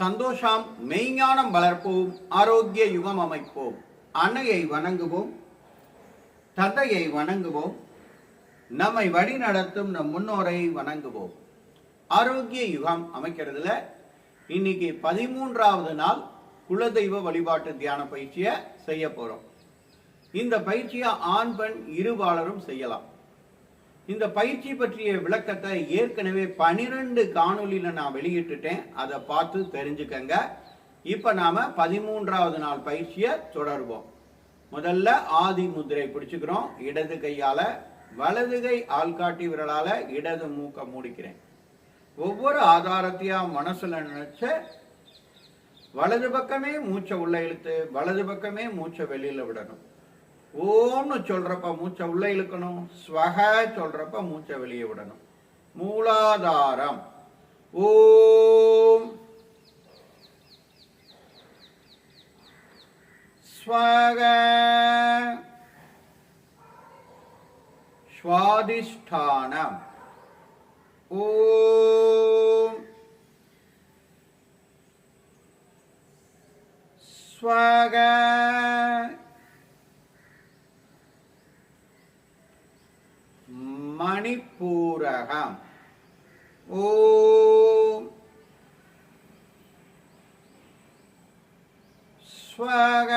சந்தோஷம் மெய்ஞானம் வளர்ப்போம் ஆரோக்கிய யுகம் அமைப்போம். அன்னையை வணங்குவோம் தந்தையை வணங்குவோம் நம்மை வழி நடத்தும் நம் முன்னோரை வணங்குவோம். ஆரோக்கிய யுகம் அமைக்கிறதுல இன்னைக்கு பதிமூன்றாவது நாள் குலதெய்வ வழிபாட்டு தியான பயிற்சியை செய்ய போறோம். இந்த பயிற்சியை ஆண் பெண் இருபாலரும் செய்யலாம். இந்த பயிற்சி பற்றிய விளக்கத்தை ஏற்கனவே பனிரெண்டு காணொலியில் நான் வெளியிட்டுட்டேன். அதை பார்த்து தெரிஞ்சுக்கங்க. இப்ப நாம பதிமூன்றாவது நாள் பயிற்சியை தொடர்வோம். முதல்ல ஆதி முதிரை பிடிச்சுக்கிறோம். இடது கையால வலது கை ஆள்காட்டி விரலால இடது மூக்க மூடிக்கிறேன். ஒவ்வொரு ஆதாரத்தையா மனசுல நினைச்சு வலது பக்கமே மூச்சை உள்ள இழுத்து வலது பக்கமே மூச்சை வெளியில விடணும். ஓம்னு சொல்றப்ப மூச்சை உள்ள இழுக்கணும் ஸ்வக சொல்றப்ப மூச்சை வெளியே விடணும். மூலாதாரம். ஓம். ஸ்வக. ஸ்வாதிஷ்டானம். ஓம். ஸ்வக. மணிப்பூரகம். ஓம் ஸ்வக.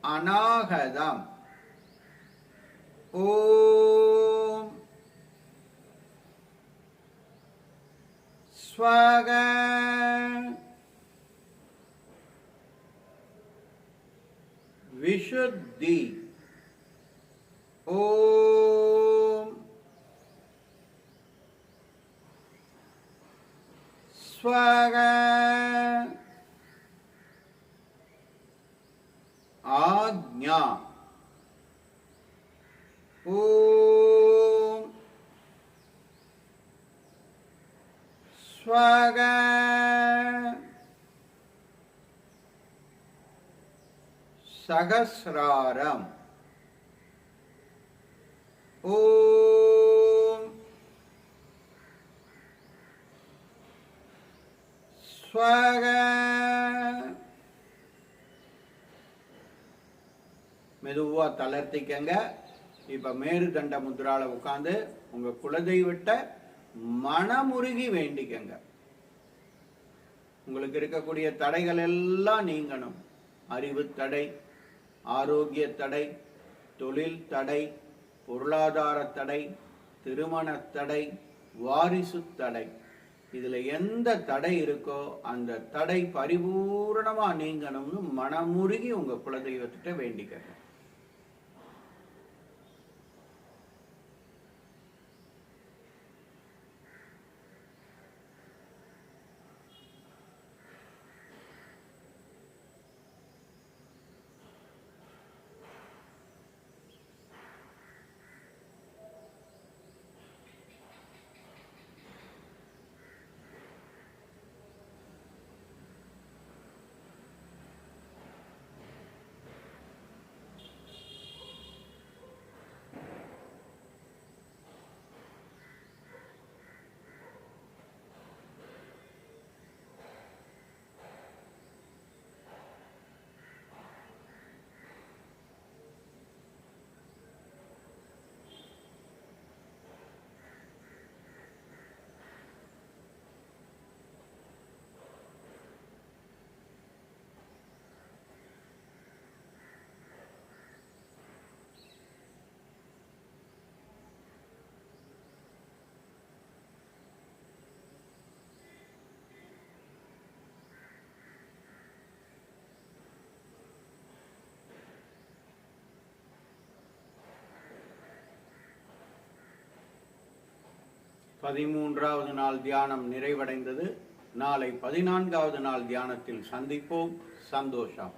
அநாகதம். ஓம் ஸ்வக. विशुद्धि। ओम। स्वग। आज्ञा। ओम। स्वग। சகசிராரம். ஓம் ஸ்வக. மெதுவா தளர்த்திக்கங்க. இப்ப மேருதண்ட முத்ரால உட்காந்து உங்க விட்ட மனமுருகி வேண்டிக்கங்க. உங்களுக்கு இருக்கக்கூடிய தடைகள் எல்லாம் நீங்கணும். அறிவு தடை ஆரோக்கிய தடை தொழில் தடை பொருளாதார தடை திருமண தடை வாரிசு தடை. இதில் எந்த தடை இருக்கோ அந்த தடை பரிபூர்ணமாக நீங்கணும்னு மனமுருகி உங்கள் குலதெய்வத்திட்ட வேண்டிக்கிறேன் பதிமூன்றாவது நாள் தியானம் நிறைவடைந்தது. நாளை பதினான்காவது நாள் தியானத்தில் சந்திப்போம். சந்தோஷம்.